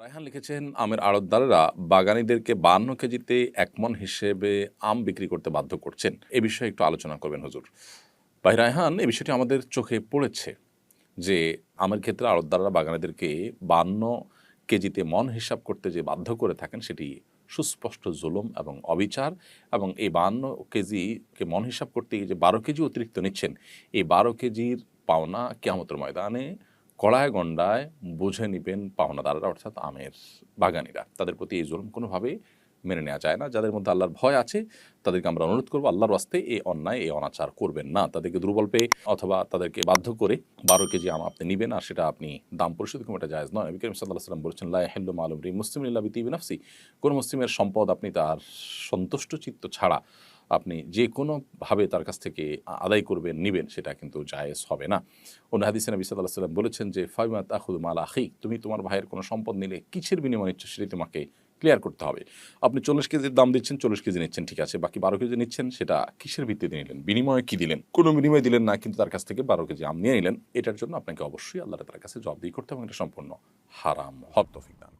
রায়হান লিখেছেন, আমের আড়তদারেরা বাগানীদেরকে বান্ন কেজিতে একমন হিসেবে আম বিক্রি করতে বাধ্য করছেন। এ বিষয়ে একটু আলোচনা করবেন হুজুর। ভাই রায়হান, এ বিষয়টি আমাদের চোখে পড়েছে যে আমের ক্ষেত্রে আড়তদাররা বাগানীদেরকে বান্ন কেজিতে মন হিসাব করতে যে বাধ্য করে থাকেন, সেটি সুস্পষ্ট জুলুম এবং অবিচার এবং এই বান্ন কেজিকে মন হিসাব করতে গিয়ে যে বারো কেজি অতিরিক্ত নিচ্ছেন, এই বারো কেজির পাওনা কেয়ামতের ময়দানে কড়ায় গণ্ডায় বুঝে নিবেন পাওনাদাররা, অর্থাৎ আমের বাগানিরা। তাদের প্রতি এই জুলুম কোনোভাবেই মেনে নেওয়া যায় না। যাদের মধ্যে আল্লাহর ভয় আছে, তাদেরকে আমরা অনুরোধ করব, আল্লাহর রাস্তে এই অন্যায়, এই অনাচার করবেন না। তাদেরকে দুর্বল পেয়ে অথবা তাদেরকে বাধ্য করে বারো কেজি আম আপনি নেবেন আর সেটা আপনি দাম পরিশোধ করুন, এটা জায়জ নয়। নবী করিম সাল্লাহ সাল্লাম বলেছেন লাই হেল্লু মালুম রি মুসলিম ইল্লা বিতি বিনাফসি কোন মুসলিমের সম্পদ আপনি তার সন্তুষ্ট চিত্ত ছাড়া আপনি যে কোনোভাবে তার কাছ থেকে আদায় করবেন, নেবেন, সেটা কিন্তু জায়েজ হবে না। অন্য হাদিসে নবী সাল্লাহ সাল্লাম বলেছেন যে ফাইমাত আহুদ মাল তুমি তোমার ভাইয়ের কোনো সম্পদ নিলে, কিসের বিনিময় নিচ্ছ সেটি তোমাকে ক্লিয়ার করতে হবে। আপনি চল্লিশ কেজির দাম দিচ্ছেন, চল্লিশ কেজি নিচ্ছেন, ঠিক আছে, বাকি বারো কেজি নিচ্ছেন, সেটা কিসের ভিত্তিতে নিলেন? বিনিময়ে কি দিলেন? কোনো বিনিময় দিলেন না, কিন্তু তার কাছ থেকে বারো কেজি আম নিয়ে নিলেন, এটার জন্য আপনাকে অবশ্যই আল্লাহ তার কাছে জবাবদিহি করতে হবে এটা সম্পূর্ণ হারাম, হক তৌফিক দান।